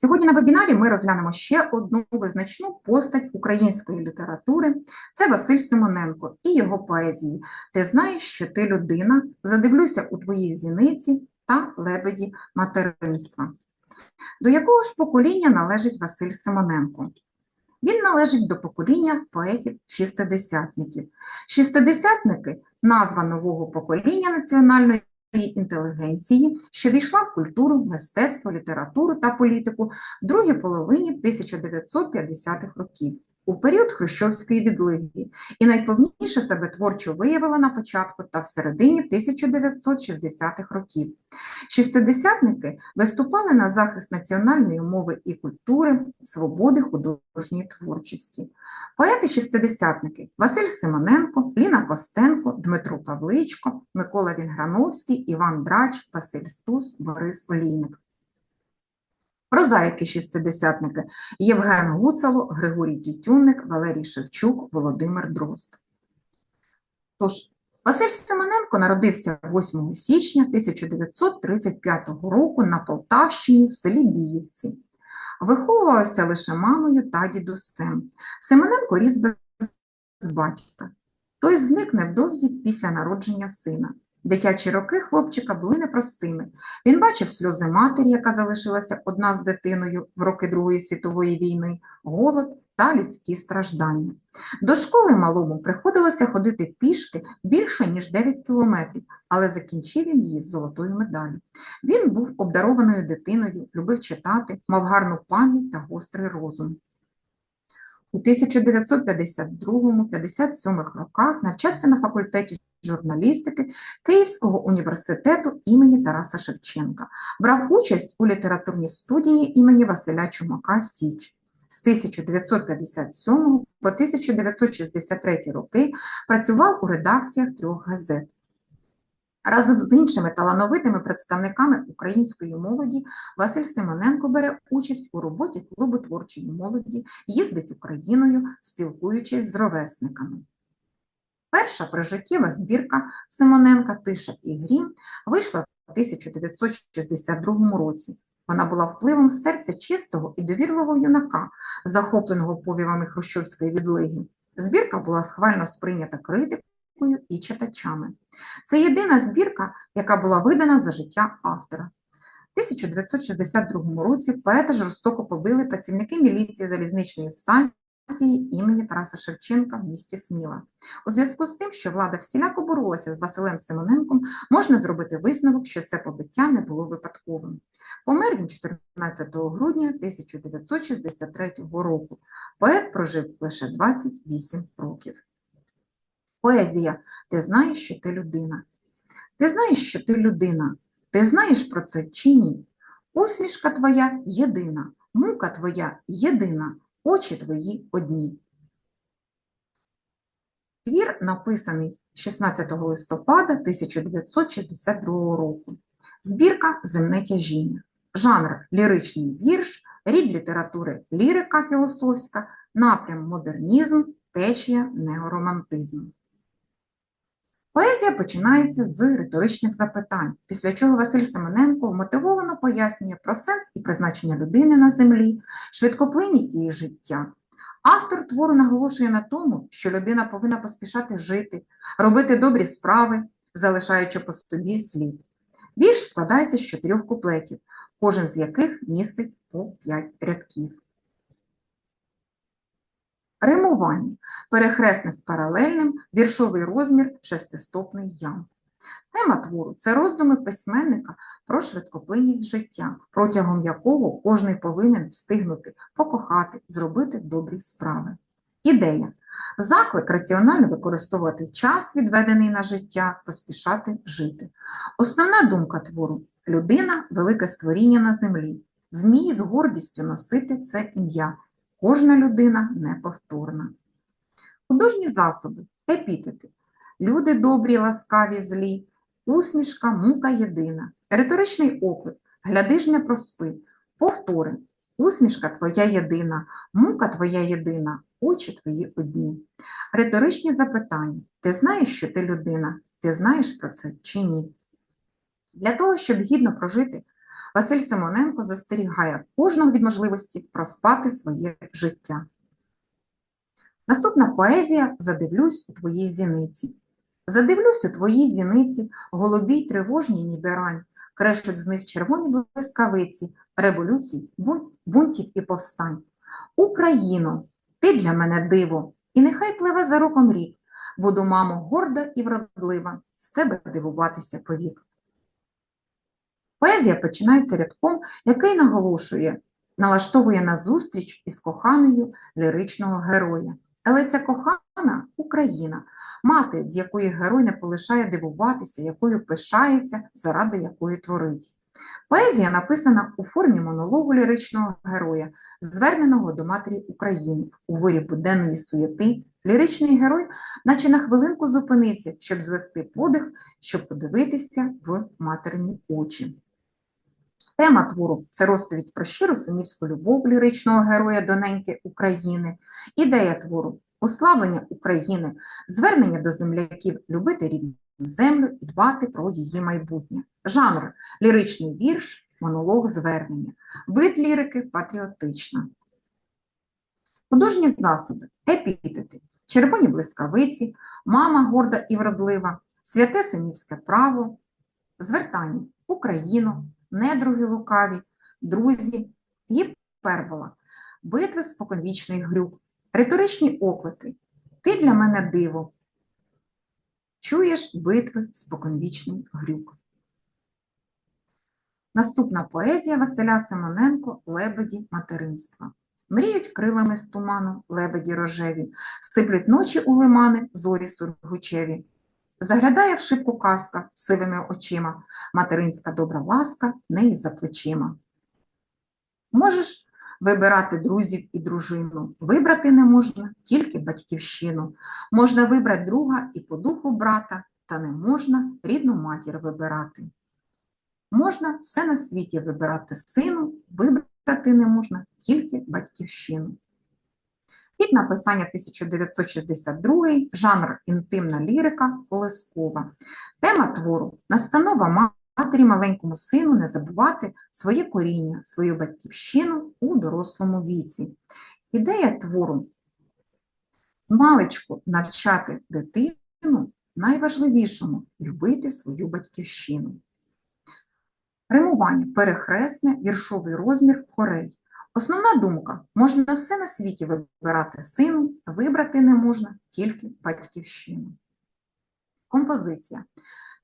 Сьогодні на вебінарі ми розглянемо ще одну визначну постать української літератури. Це Василь Симоненко і його поезії. Ти знаєш, що ти людина, задивлюся у твоїй зіниці та лебеді материнства. До якого ж покоління належить Василь Симоненко? Він належить до покоління поетів-шістидесятників. Шістидесятники назва нового покоління національної інтелігенції, що війшла в культуру, мистецтво, літературу та політику в другій половині 1950-х років, у період Хрущовської відлиги, і найповніше себе творчо виявила на початку та в середині 1960-х років. Шістидесятники виступали на захист національної мови і культури, свободи художньої творчості. Поети-шістидесятники Василь Симоненко, Ліна Костенко, Дмитро Павличко, Микола Вінграновський, Іван Драч, Василь Стус, Борис Олійник. Прозаїки-шістидесятники Євген Гуцало, Григорій Тютюнник, Валерій Шевчук, Володимир Дрозд. Тож, Василь Симоненко народився 8 січня 1935 року на Полтавщині в селі Біївці. Виховувався лише мамою та дідусем. Симоненко ріс без батька. Той зник невдовзі після народження сина. Дитячі роки хлопчика були непростими. Він бачив сльози матері, яка залишилася одна з дитиною в роки Другої світової війни, голод та людські страждання. До школи малому приходилося ходити пішки більше, ніж 9 кілометрів, але закінчив він її золотою медаллю. Він був обдарованою дитиною, любив читати, мав гарну пам'ять та гострий розум. У 1952-57 роках навчався на факультеті журналістики Київського університету імені Тараса Шевченка, брав участь у літературній студії імені Василя Чумака Січ. З 1957 по 1963 роки працював у редакціях трьох газет. Разом з іншими талановитими представниками української молоді Василь Симоненко бере участь у роботі клубу творчої молоді, їздить Україною, спілкуючись з ровесниками. Перша прижиттєва збірка Симоненка Тиша і Грім вийшла в 1962 році. Вона була впливом серця чистого і довірливого юнака, захопленого повівами хрущовської відлиги. Збірка була схвально сприйнята критикою і читачами. Це єдина збірка, яка була видана за життя автора. У 1962 році поета жорстоко побили працівники міліції залізничної станції імені Тараса Шевченка в місті Сміла. У зв'язку з тим, що влада всіляко боролася з Василем Симоненком, можна зробити висновок, що це побиття не було випадковим. Помер він 14 грудня 1963 року. Поет прожив лише 28 років. Поезія. Ти знаєш, що ти людина. Ти знаєш, що ти людина. Ти знаєш про це чи ні? Усмішка твоя єдина, мука твоя єдина, очі твої одні. Твір написаний 16 листопада 1962 року. Збірка Земне тяжіння. Жанр ліричний вірш, рід літератури лірика філософська, напрям модернізм, течія неоромантизм. Поезія починається з риторичних запитань, після чого Василь Семененко мотивовано пояснює про сенс і призначення людини на землі, швидкоплинність її життя. Автор твору наголошує на тому, що людина повинна поспішати жити, робити добрі справи, залишаючи по собі слід. Вірш складається з чотирьох куплетів, кожен з яких містить по п'ять рядків. Римування перехресне з паралельним, віршовий розмір, шестистопний ям. Тема твору це роздуми письменника про швидкоплинність життя, протягом якого кожний повинен встигнути покохати, зробити добрі справи. Ідея заклик раціонально використовувати час, відведений на життя, поспішати жити. Основна думка твору людина велике створіння на землі. Вмій з гордістю носити це ім'я. Кожна людина неповторна. Художні засоби, епітети. Люди добрі, ласкаві, злі, усмішка, мука єдина, риторичний оклик, гляди ж не проспи, повтори, усмішка твоя єдина, мука твоя єдина, очі твої одні. Риторичні запитання. Ти знаєш, що ти людина? Ти знаєш про це чи ні? Для того, щоб гідно прожити Василь Симоненко застерігає кожного від можливості проспати своє життя. Наступна поезія Задивлюсь у твоїй зіниці. Задивлюсь у твоїй зіниці, голубій тривожній ніби рань, крешуть з них червоні блискавиці, революцій, бунтів і повстань. Україно, ти для мене диво, і нехай пливе за роком рік. Буду, мамо, горда і вродлива, з тебе дивуватися повік. Поезія починається рядком, який наголошує, налаштовує на зустріч із коханою ліричного героя. Але ця кохана Україна, мати, з якої герой не полишає дивуватися, якою пишається, заради якої творить. Поезія написана у формі монологу ліричного героя, зверненого до матері України у вирі буденної суєти. Ліричний герой, наче на хвилинку зупинився, щоб звести подих, щоб подивитися в материні очі. Тема твору це розповідь про щиру синівську любов ліричного героя до неньки України, ідея твору уславлення України, звернення до земляків любити рідну землю і дбати про її майбутнє. Жанр ліричний вірш, монолог звернення, вид лірики патріотична. Художні засоби, епітети, червоні блискавиці, мама горда і вродлива, святе синівське право, звертання Україну, недруги лукаві, друзі, гіпербола, битви споконвічний грюк, риторичні оклики. Ти для мене диво. Чуєш битви споконвічний грюк. Наступна поезія Василя Симоненко Лебеді материнства. Мріють крилами з туману лебеді рожеві, сиплють ночі у лимани зорі сургучеві. Заглядає в шибку казка сивими очима, материнська добра ласка неї за плечима. Можеш вибирати друзів і дружину, вибрати не можна тільки батьківщину. Можна вибрати друга і по духу брата, та не можна рідну матір вибирати. Можна все на світі вибирати сину, вибрати не можна тільки батьківщину. Рік написання 1962, жанр інтимна лірика Колескова. Тема твору настанова матері маленькому сину не забувати своє коріння, свою батьківщину у дорослому віці. Ідея твору змалечку навчати дитину найважливішому любити свою батьківщину. Римування перехресне, віршовий розмір хорей. Основна думка можна все на світі вибирати сину, вибрати не можна тільки батьківщину. Композиція.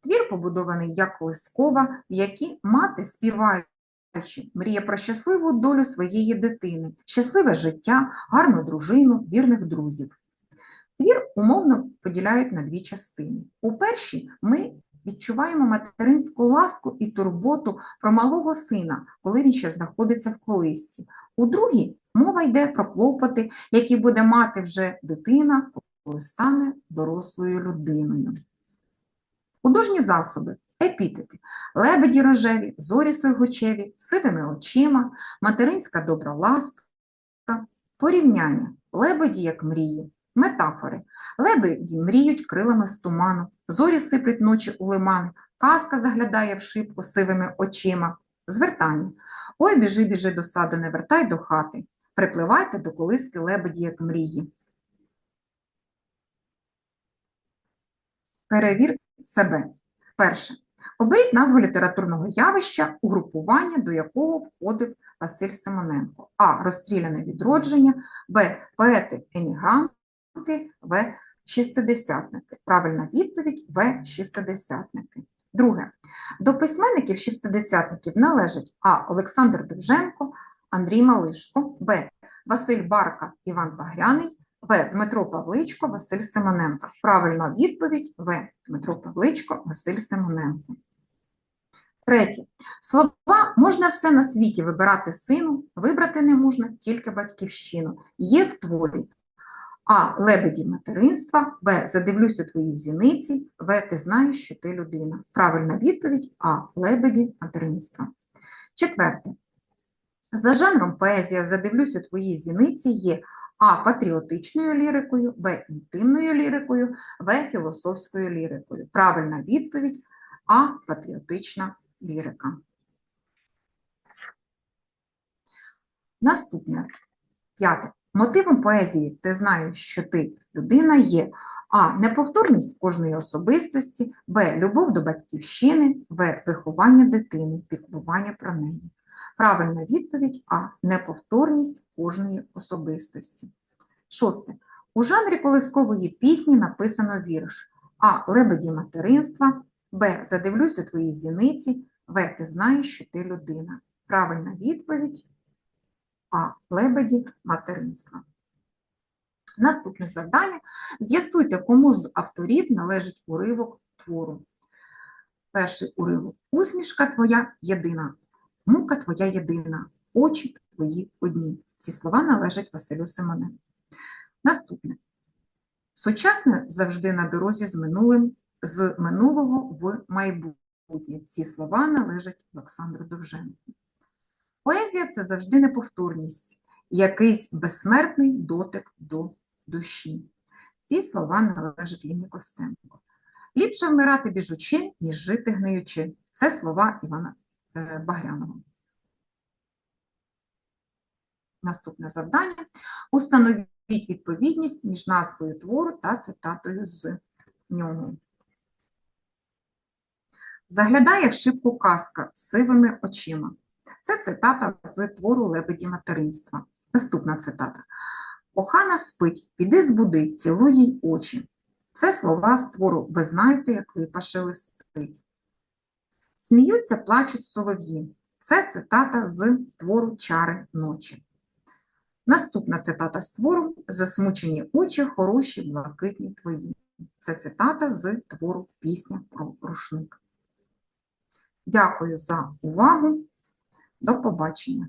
Твір побудований як колискова, в якій мати, співаючи, мріє про щасливу долю своєї дитини, щасливе життя, гарну дружину, вірних друзів. Твір умовно поділяють на дві частини. У першій ми відчуваємо материнську ласку і турботу про малого сина, коли він ще знаходиться в колисці. У другій мова йде про клопоти, які буде мати вже дитина, коли стане дорослою людиною. Художні засоби, епітети, лебеді рожеві, зорі сургучеві, сивими очима, материнська добра ласка, порівняння, лебеді як мрії, метафори. Лебеді мріють крилами з туману, зорі сиплють ночі у лиман, казка заглядає в шибку сивими очима, звертання. Ой, біжи, біжи до саду, не вертай до хати, припливайте до колиски лебеді як мрії. Перевір себе. Перше. Оберіть назву літературного явища, угрупування, до якого входив Василь Симоненко. А. Розстріляне відродження, Б. Поети-емігранти, В. Шістидесятники. Правильна відповідь В. Шістидесятники. Друге. До письменників шістидесятників належать А. Олександр Довженко, Андрій Малишко, Б. Василь Барка, Іван Багряний, В. Дмитро Павличко, Василь Симоненко. Правильна відповідь В. Дмитро Павличко, Василь Симоненко. Третє. Слова можна все на світі вибирати сину, вибрати не можна тільки батьківщину. Є в творі А. Лебеді материнства, Б. Задивлюсь у твоїй зіниці, В. Ти знаєш, що ти людина. Правильна відповідь А. Лебеді материнства. Четверте. За жанром поезія Задивлюсь у твоїй зіниці є А. Патріотичною лірикою, Б. Інтимною лірикою, В. Філософською лірикою. Правильна відповідь А. Патріотична лірика. Наступне. П'яте. Мотивом поезії ти знаєш, що ти людина є а. Неповторність кожної особистості, Б. Любов до батьківщини, В. Виховання дитини, піклування про неї. Правильна відповідь А. Неповторність кожної особистості. Шосте. У жанрі колискової пісні написано вірш А. Лебеді материнства, Б. Задивлюсь у твої зіниці, В. Ти знаєш, що ти людина. Правильна відповідь А. Лебеді материнства. Наступне завдання. З'ясуйте, кому з авторів належить уривок твору. Перший уривок. Усмішка твоя єдина, мука твоя єдина, очі твої одні. Ці слова належать Василю Симоненку. Наступне. Сучасне завжди на дорозі з минулим, з минулого в майбутнє. Ці слова належать Олександру Довженку. Поезія це завжди неповторність, якийсь безсмертний дотик до душі. Ці слова належать Ліні Костенко. Ліпше вмирати біжучи, ніж жити гниючи. Це слова Івана е, Багрянова. Наступне завдання. Установіть відповідність між назвою твору та цитатою з нього. Заглядає в шибку казка з сивими очима. Це цитата з твору Лебеді материнства. Наступна цитата. Охана спить, піди збуди, цілуй їй очі. Це слова з твору Ви знаєте, як випаше листить. Сміються, плачуть солов'ї. Це цитата з твору Чари ночі. Наступна цитата з твору Засмучені очі, хороші, блакитні твої. Це цитата з твору Пісня про рушник. Дякую за увагу. До побачення.